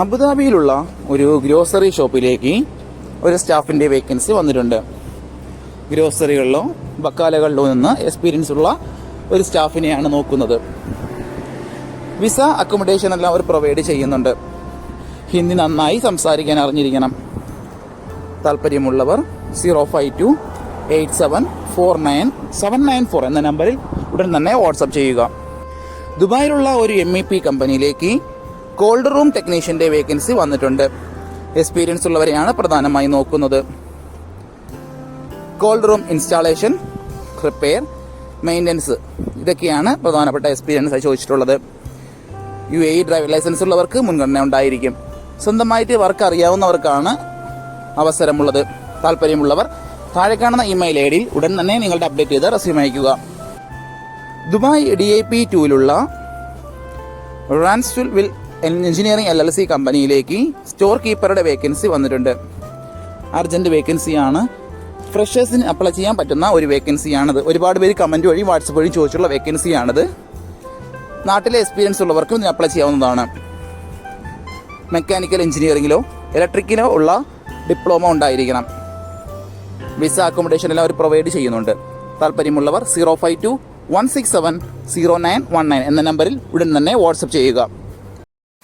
അബുദാബിയിലുള്ള ഒരു ഗ്രോസറി ഷോപ്പിലേക്ക് ഒരു സ്റ്റാഫിന്റെ വേക്കൻസി വന്നിട്ടുണ്ട്. ഗ്രോസറികളിലോ ബക്കാലകളിലോ നിന്ന് എക്സ്പീരിയൻസ് ഉള്ള ഒരു സ്റ്റാഫിനെയാണ് നോക്കുന്നത്. വിസ അക്കോമഡേഷൻ എല്ലാം അവർ പ്രൊവൈഡ് ചെയ്യുന്നുണ്ട്. ഹിന്ദി നന്നായി സംസാരിക്കാൻ അറിഞ്ഞിരിക്കണം. താല്പര്യമുള്ളവർ zero five two eight seven four nine seven nine four എന്ന നമ്പറിൽ ഉടൻ തന്നെ വാട്സപ്പ് ചെയ്യുക. ദുബായിലുള്ള ഒരു എം ഇ പി കമ്പനിയിലേക്ക് കോൾഡ് റൂം ടെക്നീഷ്യന്റെ വേക്കൻസി വന്നിട്ടുണ്ട്. എക്സ്പീരിയൻസ് ഉള്ളവരെയാണ് പ്രധാനമായി നോക്കുന്നത്. Cold room installation repair maintenance ഇതൊക്കെയാണ് പ്രധാനപ്പെട്ട എക്സ്പീരിയൻസ് ആയി ചോദിച്ചിട്ടുള്ളത്. യു എ ഡ്രൈവിംഗ് ലൈസൻസ് ഉള്ളവർക്ക് മുൻഗണന ഉണ്ടായിരിക്കും. സ്വന്തമായിട്ട് വർക്ക് അറിയാവുന്നവർക്കാണ് അവസരമുള്ളത്. താല്പര്യമുള്ളവർ താഴെ കാണുന്ന ഇമെയിൽ ഐ ഡിയിൽ ഉടൻ തന്നെ നിങ്ങളുടെ അപ്ഡേറ്റ് ചെയ്ത് റെസ്യൂം അയക്കുക ദുബായ് ഡി ഐ പി ടൂവിലുള്ള റാൻസ്റ്റുൽ വിൽ എഞ്ചിനീയറിംഗ് എൽ എൽ സി കമ്പനിയിലേക്ക് സ്റ്റോർ കീപ്പറുടെ വേക്കൻസി വന്നിട്ടുണ്ട്. അർജന്റ് വേക്കൻസിയാണ്. ഫ്രഷേഴ്സിന് അപ്ലൈ ചെയ്യാൻ പറ്റുന്ന ഒരു വേക്കൻസിയാണിത്. ഒരുപാട് പേര് കമന്റ് വഴി വാട്സപ്പ് വഴി ചോദിച്ചുള്ള വേക്കൻസിയാണിത്. നാട്ടിലെ എക്സ്പീരിയൻസ് ഉള്ളവർക്കും ഇതിന് അപ്ലൈ ചെയ്യാവുന്നതാണ്. മെക്കാനിക്കൽ എഞ്ചിനീയറിംഗിലോ ഇലക്ട്രിക്കിലോ ഉള്ള ഡിപ്ലോമ ഉണ്ടായിരിക്കണം. വിസ അക്കോമഡേഷൻ എല്ലാം അവർ പ്രൊവൈഡ് ചെയ്യുന്നുണ്ട്. താല്പര്യമുള്ളവർ zero five two one six seven zero nine one nine എന്ന നമ്പറിൽ ഉടൻ തന്നെ വാട്സപ്പ് ചെയ്യുക.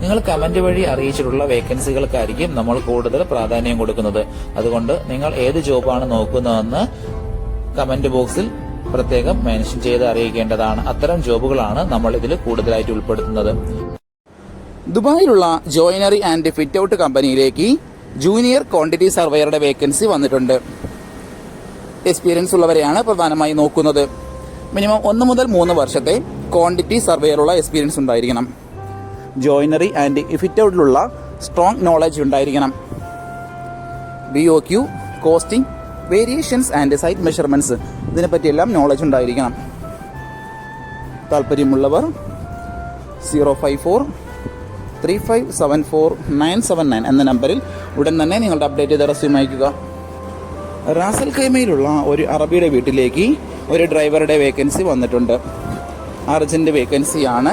നിങ്ങൾ കമന്റ് വഴി അറിയിച്ചിട്ടുള്ള വേക്കൻസികൾക്കായിരിക്കും നമ്മൾ കൂടുതൽ പ്രാധാന്യം കൊടുക്കുന്നത്. അതുകൊണ്ട് നിങ്ങൾ ഏത് ജോബാണ് നോക്കുന്നതെന്ന് കമന്റ് ബോക്സിൽ പ്രത്യേകം മെൻഷൻ ചെയ്ത് അറിയിക്കേണ്ടതാണ്. അത്തരം ജോബുകളാണ് നമ്മൾ ഇതിൽ കൂടുതലായിട്ട് ഉൾപ്പെടുത്തുന്നത്. ദുബായിലുള്ള ജോയിനറി ആൻഡ് ഫിറ്റ് ഔട്ട് കമ്പനിയിലേക്ക് ജൂനിയർ ക്വാണ്ടിറ്റി സർവേയറുടെ വേക്കൻസി വന്നിട്ടുണ്ട്. എക്സ്പീരിയൻസ് ഉള്ളവരെയാണ് പ്രധാനമായി നോക്കുന്നത്. മിനിമം ഒന്ന് മുതൽ മൂന്ന് വർഷത്തെ ക്വാണ്ടിറ്റി സർവേയറുള്ള എക്സ്പീരിയൻസ് ഉണ്ടായിരിക്കണം. ജോയിനറി ആൻഡ് ഫിറ്റ് ഔട്ടിലുള്ള സ്ട്രോങ് നോളജ് ഉണ്ടായിരിക്കണം. B O Q costing variations and site measurements ഇതിനെപ്പറ്റിയെല്ലാം knowledge ഉണ്ടായിരിക്കണം. താല്പര്യമുള്ളവർ zero five four three five seven four nine seven nine എന്ന നമ്പറിൽ ഉടൻ തന്നെ നിങ്ങളുടെ അപ്ഡേറ്റ് ചെയ്ത റെസ്യൂം അയക്കുക റാസൽ കൈമയിലുള്ള ഒരു അറബിയുടെ വീട്ടിലേക്ക് ഒരു ഡ്രൈവറുടെ വേക്കൻസി വന്നിട്ടുണ്ട്. അർജന്റ് വേക്കൻസിയാണ്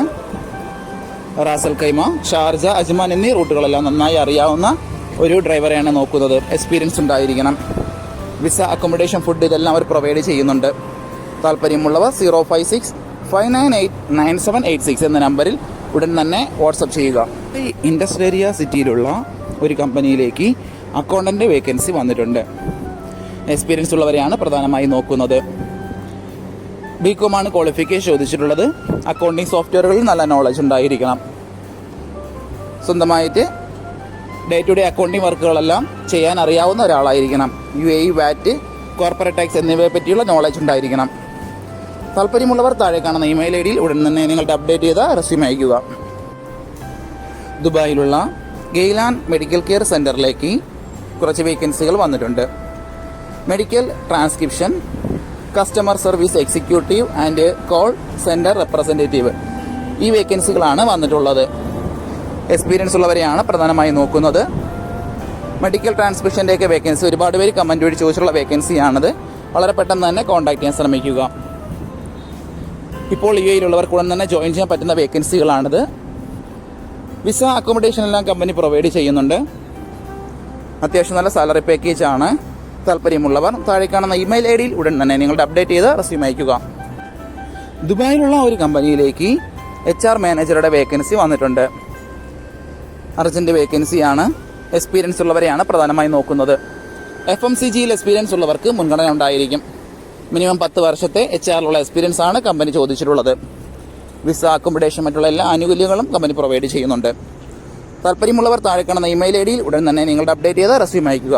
റാസൽ കൈമ ഷാർജ അജ്മാൻ എന്നീ റൂട്ടുകളെല്ലാം നന്നായി അറിയാവുന്ന ഒരു ഡ്രൈവറെയാണ് നോക്കുന്നത്. എക്സ്പീരിയൻസ് ഉണ്ടായിരിക്കണം. വിസ അക്കോമഡേഷൻ ഫുഡ് ഇതെല്ലാം അവർ പ്രൊവൈഡ് ചെയ്യുന്നുണ്ട്. താല്പര്യമുള്ളവർ zero five six five nine eight nine seven eight six എന്ന നമ്പറിൽ ഉടൻ തന്നെ വാട്സപ്പ് ചെയ്യുക. ഈ ഇൻഡസ്ട്രേരിയ സിറ്റിയിലുള്ള ഒരു കമ്പനിയിലേക്ക് അക്കൗണ്ടന്റ് വേക്കൻസി വന്നിട്ടുണ്ട്. എക്സ്പീരിയൻസ് ഉള്ളവരെയാണ് പ്രധാനമായി നോക്കുന്നത്. ബികോമാണ് ക്വാളിഫിക്കേഷൻ ചോദിച്ചിട്ടുള്ളത്. അക്കൗണ്ടിങ് സോഫ്റ്റ്വെയറുകളിൽ നല്ല നോളജ് ഉണ്ടായിരിക്കണം. സ്വന്തമായിട്ട് ഡേ ടു ഡേ അക്കൗണ്ടിങ് വർക്കുകളെല്ലാം ചെയ്യാൻ അറിയാവുന്ന ഒരാളായിരിക്കണം. U A VAT corporate tax എന്നിവയെ പറ്റിയുള്ള നോളജ് ഉണ്ടായിരിക്കണം. താല്പര്യമുള്ളവർ താഴെ കാണുന്ന ഇമെയിൽ ഐ ഡിയിൽ ഉടൻ തന്നെ നിങ്ങളുടെ അപ്ഡേറ്റ് ചെയ്ത റെസ്യൂം അയക്കുക ദുബായിലുള്ള ഗെയ്ലാൻ മെഡിക്കൽ കെയർ സെന്ററിലേക്ക് കുറച്ച് വേക്കൻസികൾ വന്നിട്ടുണ്ട്. Medical transcription customer service executive and call centre representative ഈ വേക്കൻസികളാണ് വന്നിട്ടുള്ളത്. എക്സ്പീരിയൻസ് ഉള്ളവരെയാണ് പ്രധാനമായും നോക്കുന്നത്. മെഡിക്കൽ ട്രാൻസ്മിഷന്റെയൊക്കെ വേക്കൻസി ഒരുപാട് പേര് കമന്റ് വഴി ചോദിച്ചിട്ടുള്ള വേക്കൻസിയാണത് വളരെ പെട്ടെന്ന് തന്നെ കോൺടാക്ട് ചെയ്യാൻ ശ്രമിക്കുക. ഇപ്പോൾ യു എയിലുള്ളവർക്ക് ഉടൻ തന്നെ ജോയിൻ ചെയ്യാൻ പറ്റുന്ന വേക്കൻസികളാണിത് വിസ അക്കോമഡേഷൻ എല്ലാം കമ്പനി പ്രൊവൈഡ് ചെയ്യുന്നുണ്ട്. അത്യാവശ്യം നല്ല സാലറി പാക്കേജ് ആണ്. താല്പര്യമുള്ളവർ താഴെ കാണുന്ന ഇമെയിൽ ഐ ഡിയിൽ ഉടൻ തന്നെ നിങ്ങളുടെ അപ്ഡേറ്റ് ചെയ്ത് റെസ്യൂം അയക്കുക ദുബായിലുള്ള ഒരു കമ്പനിയിലേക്ക് എച്ച് ആർ മാനേജറുടെ വേക്കൻസി വന്നിട്ടുണ്ട്. അർജന്റ് വേക്കൻസിയാണ് എക്സ്പീരിയൻസ് ഉള്ളവരെയാണ് പ്രധാനമായി നോക്കുന്നത്. എഫ് എം സി ജിയിൽ എക്സ്പീരിയൻസ് ഉള്ളവർക്ക് മുൻഗണന ഉണ്ടായിരിക്കും. മിനിമം പത്ത് വർഷത്തെ എച്ച് ആറിലുള്ള എക്സ്പീരിയൻസ് ആണ് കമ്പനി ചോദിച്ചിട്ടുള്ളത്. വിസ അക്കോമഡേഷൻ മറ്റുള്ള എല്ലാ ആനുകൂല്യങ്ങളും കമ്പനി പ്രൊവൈഡ് ചെയ്യുന്നുണ്ട്. താല്പര്യമുള്ളവർ താഴെ കാണുന്ന ഇമെയിൽ ഐ ഡിയിൽ ഉടൻ തന്നെ നിങ്ങളുടെ അപ്ഡേറ്റ് ചെയ്ത റെസ്യൂം അയക്കുക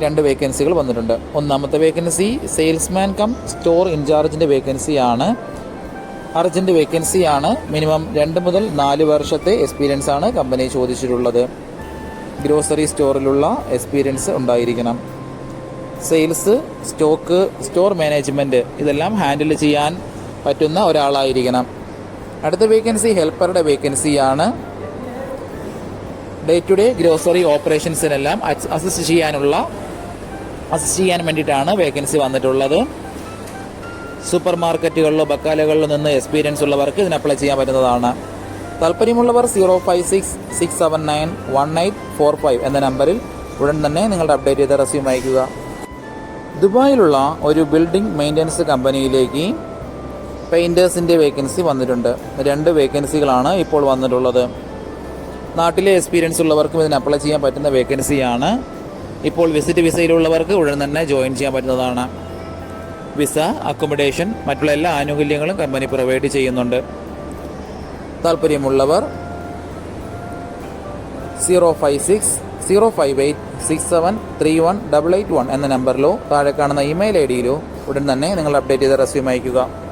രണ്ട് വേക്കൻസികൾ വന്നിട്ടുണ്ട്. ഒന്നാമത്തെ വേക്കൻസി സെയിൽസ്മാൻ കം സ്റ്റോർ ഇൻചാർജിന്റെ വേക്കൻസിയാണ് അർജന്റ് വേക്കൻസിയാണ് മിനിമം രണ്ട് മുതൽ നാല് വർഷത്തെ എക്സ്പീരിയൻസ് ആണ് കമ്പനി ചോദിച്ചിട്ടുള്ളത്. ഗ്രോസറി സ്റ്റോറിലുള്ള എക്സ്പീരിയൻസ് ഉണ്ടായിരിക്കണം. സെയിൽസ് സ്റ്റോക്ക് സ്റ്റോർ മാനേജ്മെന്റ് ഇതെല്ലാം ഹാൻഡിൽ ചെയ്യാൻ പറ്റുന്ന ഒരാളായിരിക്കണം. അടുത്ത വേക്കൻസി ഹെൽപ്പറുടെ വേക്കൻസിയാണ് ഡേ ടു ഡേ ഗ്രോസറി ഓപ്പറേഷൻസിനെല്ലാം അസിസ്റ്റ് ചെയ്യാനുള്ള അസിസ്റ്റ് ചെയ്യാൻ വേണ്ടിയിട്ടാണ് വേക്കൻസി വന്നിട്ടുള്ളത്. സൂപ്പർ മാർക്കറ്റുകളിലോ ബക്കാലകളിലോ നിന്ന് എക്സ്പീരിയൻസ് ഉള്ളവർക്ക് ഇതിന് അപ്ലൈ ചെയ്യാൻ പറ്റുന്നതാണ്. താല്പര്യമുള്ളവർ zero five six six seven nine one eight four five എന്ന നമ്പറിൽ ഉടൻ തന്നെ നിങ്ങളുടെ അപ്ഡേറ്റ് ചെയ്ത റെസ്യൂം അയക്കുക ദുബായിലുള്ള ഒരു ബിൽഡിംഗ് മെയിന്റനൻസ് കമ്പനിയിലേക്ക് പെയിന്റേഴ്സിന്റെ വേക്കൻസി വന്നിട്ടുണ്ട്. രണ്ട് വേക്കൻസികളാണ് ഇപ്പോൾ വന്നിട്ടുള്ളത്. നാട്ടിലെ എക്സ്പീരിയൻസ് ഉള്ളവർക്കും ഇതിന് അപ്ലൈ ചെയ്യാൻ പറ്റുന്ന വേക്കൻസിയാണ് ഇപ്പോൾ വിസിറ്റ് വിസയിലുള്ളവർക്ക് ഉടൻ തന്നെ ജോയിൻ ചെയ്യാൻ പറ്റുന്നതാണ്. വിസ അക്കോമഡേഷൻ മറ്റുള്ള എല്ലാ ആനുകൂല്യങ്ങളും കമ്പനി പ്രൊവൈഡ് ചെയ്യുന്നുണ്ട്. താല്പര്യമുള്ളവർ zero five six zero five eight six seven three one double eight one എന്ന നമ്പറിലോ താഴെ കാണുന്ന ഇമെയിൽ ഐ ഡിയിലോ ഉടൻ തന്നെ നിങ്ങൾ അപ്ഡേറ്റ് ചെയ്ത റെസ്യൂം അയയ്ക്കുക.